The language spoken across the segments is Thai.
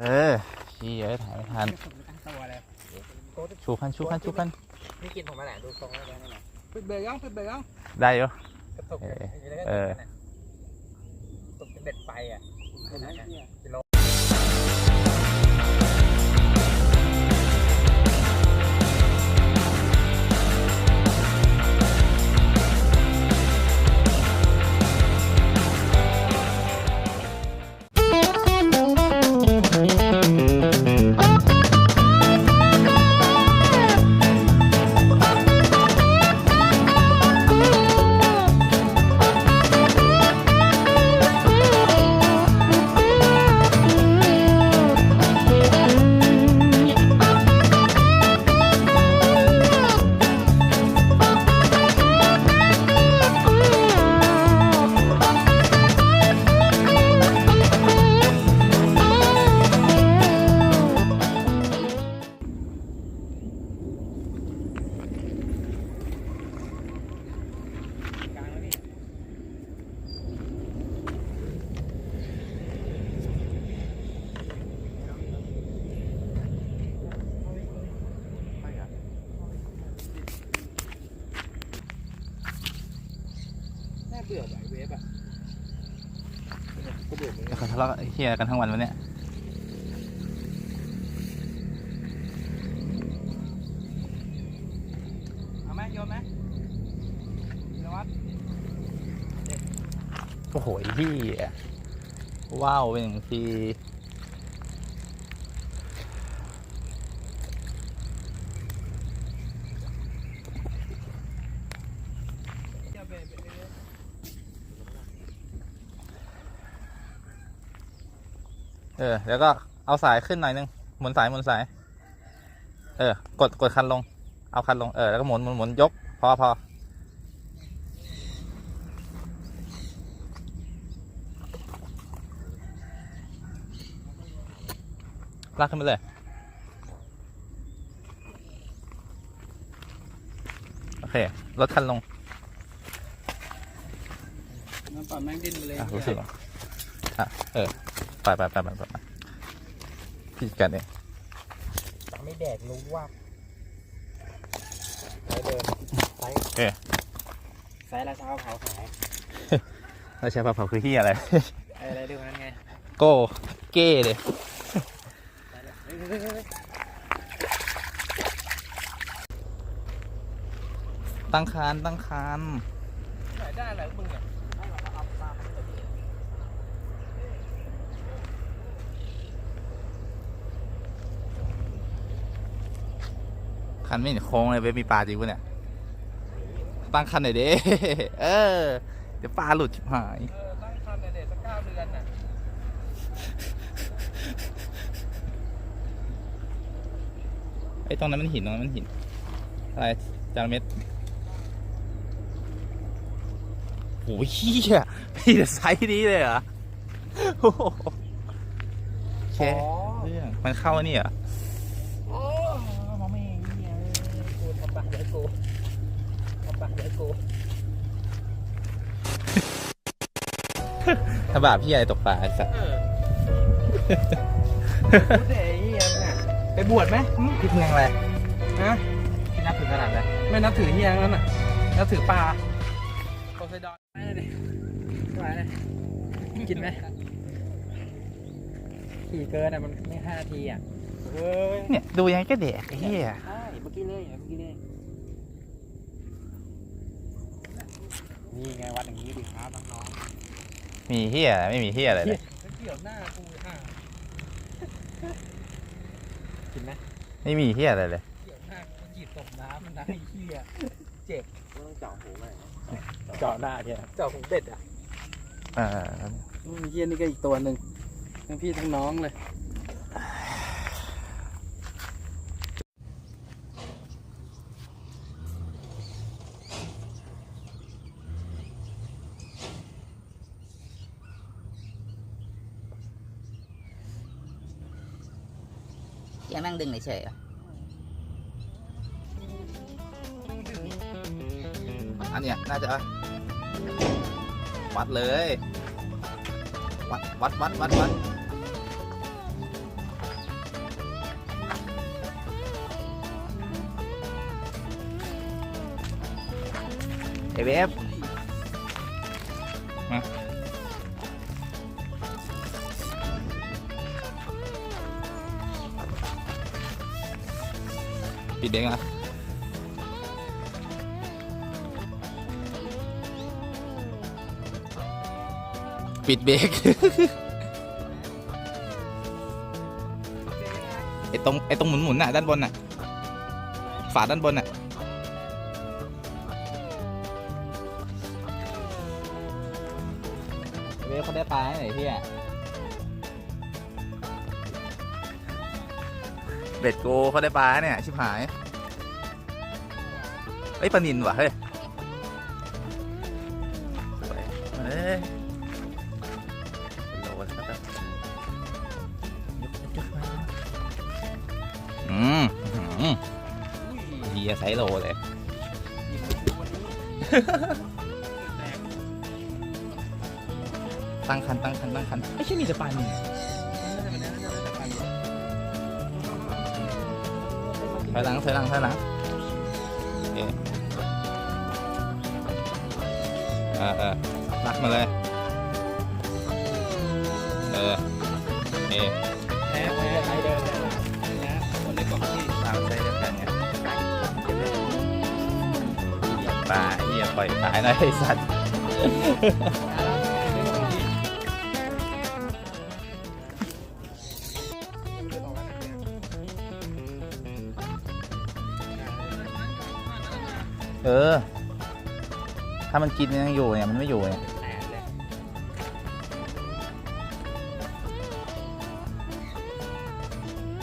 เออชี้เอ้ยถ่ายไม่ทันตั้งตัวเลยชูคันชูคันชูคันนี่กินผมมาแหละดูทรงแล้วเนี่ยปิดเบรกยังปิดเบรกยังได้อยู่กระตุกเออเอเอออตกเป็นเบ็ดไฟอะกิโล เบื่อไหวเวฟอะก็เบื่อเลยเขาทะเลาะเฮียกันทั้งวันวันเนี้ยเอาไหมโยนไหมนวัดโอ้โหเฮียว้าวเป็นอย่างที เดี๋ยวเบรกเบรกเบรก เออ แล้วก็เอาสายขึ้นหน่อยนึง หมุนสายหมุนสาย เออ กดกดคันลง เอาคันลง เออ แล้วก็หมุนหมุนหมุนยก พอพอลากขึ้นไปเลย โอเค ลดคันลงมันปล่อยแม่งดิ้นไปเลยอะรู้สึกเหรออะ เออ ไปไปไปไปไปไป พี่จัดกันเองไม่แดกรู้ว่าไปเดินไปโอเคไซส์ราชาเผาขายแล้วใช้ปลาเผาคือที่อะไรไอ้อะไรดูนั่นไง โก้เก้เลยเฮ้ยเฮ้ยเฮ้ยตั้งคานตั้งคานไหนได้อะไรมึงอะเอาปลาไปดิ คันไม่เห็นโค้งเลยเว้ยมีปลาจริงปะเนี่ยตั้งคันหน่อยเด้เออ เดี๋ยวปลาหลุดชิบหายเออตั้งคันเนี่ยเด็กสักเก้าเดือนน่ะไอ้ตรงนั้นมันหินตรงนั้นมันหินอะไรจานเม็ดโอ้ยเฮียพี่แต่ไซส์นี้เลยเหรอโอ้โหโอเคเรื่องมันเข้าอันนี่เหรอ โอ้มองไม่เห็นเหี้ยกูทำปากเดี๋ยวกูทำปากเดี๋ยวกูถ้าบาปพี่ใหญ่ตกปลาไอ้สัสเออพูดเดี๋ยวไอ้เหี้ยน่ะไปบวชไหมหึพี่เมืองอะไรฮะ พี่นับถึงขนาดไหนไม่นับถือเฮียนั่นน่ะ นับถือปลาโพไซดอนไปเลยไปเลยกินไหมขี่เกินอะมันไม่ห้านาทีอะเฮ้ยเนี่ย ดูยังไงก็แดกไอ้เหี้ย ใช่เมื่อกี้เลยเมื่อกี้เลย นี่ไงวัดอย่างนี้ดิครับน้องมีเหี้ยไม่มีเหี้ยอะไรๆเลยเกี่ยวหน้ากูห่ากินไหมไม่มีเหี้ยอะไรเลยเกี่ยวหน้ากูจีบตกน้ำมันนะไอ้เหี้ยเจ็บต้องเจาะหูหน่อยเจาะหน้าเนี่ยเจาะหูเป็ดอะอ่าอืมเฮียนี่ก็อีกตัวหนึ่งทั้งพี่ทั้งน้องเลย ยังนั่งดึงเฉยอันเนี้ยน่าจะวัดเลย วัดวัดวัดวัดวัดเอฟเอฟ เด้งอะปิดเบรกไอตรงไอตรงหมุนหมุนๆน่ะ ด้านบนน่ะ ฝาด้านบนน่ะเวฟเขาได้ปลาไหนพี่อะเบ็ดโกเขาได้ปลาเนี่ย ชิบหาย เฮ้ยปลานินว่ะเฮ้ยสวยเฮ้ยโลสักแป๊บยกยกมาอืมอืมเฮียไซส์โลเลย ตั้งคันตั้งคันตั้งคันไม่ใช่มีแต่ปลานินถอยหลังถอยหลังถอยหลัง เออเออรักมาเลย เออเอแพ้แพ้ไอเดิมนะคนในกล่องที่ตามใช้เดียวกันไงเหยียบปลาเหยียปล่อยปลาหน่อยไอ้สัตว์เออ ถ้ามันกินยังอยู่เนี่ยมันไม่อยู่เนี่ย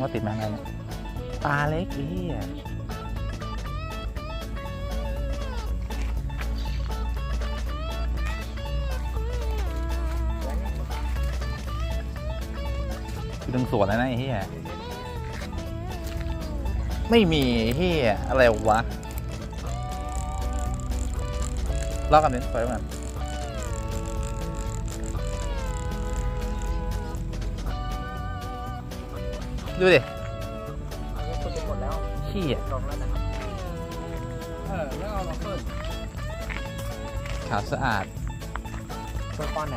ว่าติดมาไงเนี่ยปลาเล็กอีอะคือดึงสวนแล้วนะไอ้เหี้ยไม่มีไอ้เหี้ยอะไรวะ ลากกันนิดไปก่อนดูดิคนไปหมดแล้วขี้อะกล่องแล้วนะเออแล้วเอามาเพิ่มขาวสะอาดเพิ่มก้อนไหน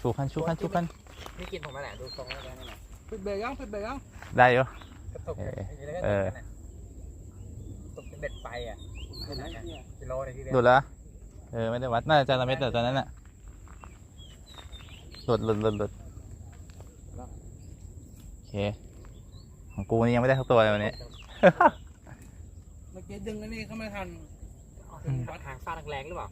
ชูคันชูคันชูคันนี่กินผมมาแหละดูทรงแล้วกันนะปิดเบรกยังปิดเบรกยังได้อยู่กระตกเออเอเอออตกเป็นเบ็ดไปอะกิโลเลยทีเดียวหลุดแล้วเออไม่ได้วัดน่าจะจาระเม็ดแต่ตอนนั้นน่ะหลุดหลุดหลุดหลุดโอเคของกูนี่ยังไม่ได้ทักตัวเลยวันนี้เมื่อกี้ดึงแล้วนี่เขาไม่ทันอืมวัดหางฟาดแรงๆหรือเปล่า